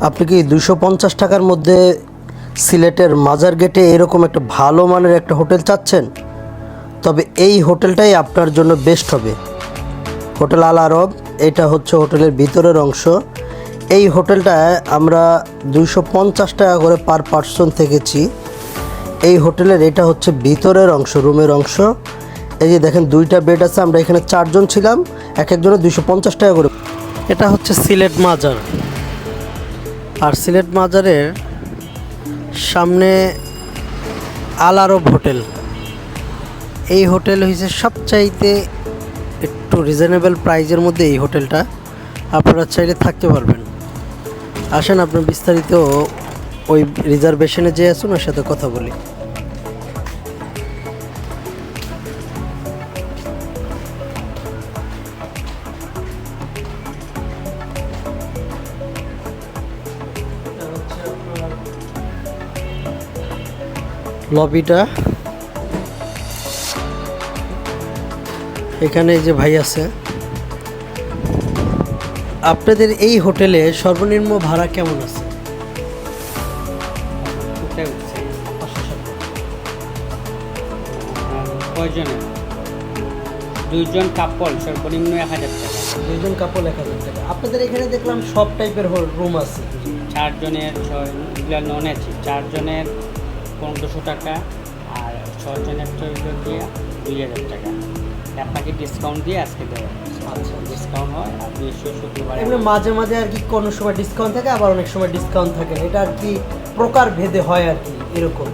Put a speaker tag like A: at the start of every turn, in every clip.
A: আপনি কি দুশো পঞ্চাশ টাকার মধ্যে সিলেটের মাজার গেটে এরকম একটা ভালো মানের একটা হোটেল চাচ্ছেন? তবে এই হোটেলটাই আপনার জন্য বেস্ট হবে। হোটেল আল আরব, এটা হচ্ছে হোটেলের ভিতরের অংশ। এই হোটেলটায় আমরা দুশো পঞ্চাশ টাকা করে পার পার্সন থেকেছি। এই হোটেলের এটা হচ্ছে ভিতরের অংশ, রুমের অংশ। এই যে দেখেন, দুইটা বেড আছে, আমরা এখানে চারজন ছিলাম, এক একজনের দুশো পঞ্চাশ টাকা করে। এটা হচ্ছে সিলেট মাজার। আর সিলেট মাজারের সামনে আল আরব হোটেল। এই হোটেল হয়েছে সবচাইতে একটু রিজনেবল প্রাইজের মধ্যে এই হোটেলটা। আপনারা চাইলে থাকতে পারবেন। আসেন আপনার বিস্তারিত ওই রিজার্ভেশনে যে আসুন, ওর সাথে কথা বলি। লবিটা। এখানে যে ভাই আছে। আপনাদের এই হোটেলে সর্বনিম্ন ভাড়া কেমন আছে?
B: কয়জনে দুইজন কাপল সর্বনিম্ন এক হাজার টাকা।
A: দুইজন কাপল এক হাজার টাকা। আপনাদের এখানে দেখলাম সব টাইপের রুম আছে।
B: চারজনের ছয় নন আছে চারজনের পনেরোশো টাকা আর চৈত্র দিয়ে দুই হাজার টাকা। আপনাকে ডিসকাউন্ট দিয়ে আজকে দেবো।
A: আচ্ছা এগুলো মাঝে মাঝে আর কি কোনো সময় ডিসকাউন্ট থাকে, আবার অনেক সময় ডিসকাউন্ট থাকে এটা আর কি প্রকার ভেদে হয় আর কি এরকম।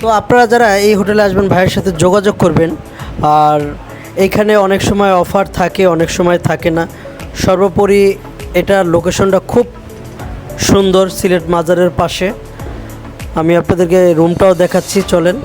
A: তো আপনারা যারা এই হোটেলে আসবেন, ভাইয়ের সাথে যোগাযোগ করবেন। আর এখানে অনেক সময় অফার থাকে, অনেক সময় থাকে না। সর্বোপরি এটার লোকেশনটা খুব সুন্দর, সিলেট মাজারের পাশে। আমি আপনাদেরকে রুমটাও দেখাচ্ছি চলেন।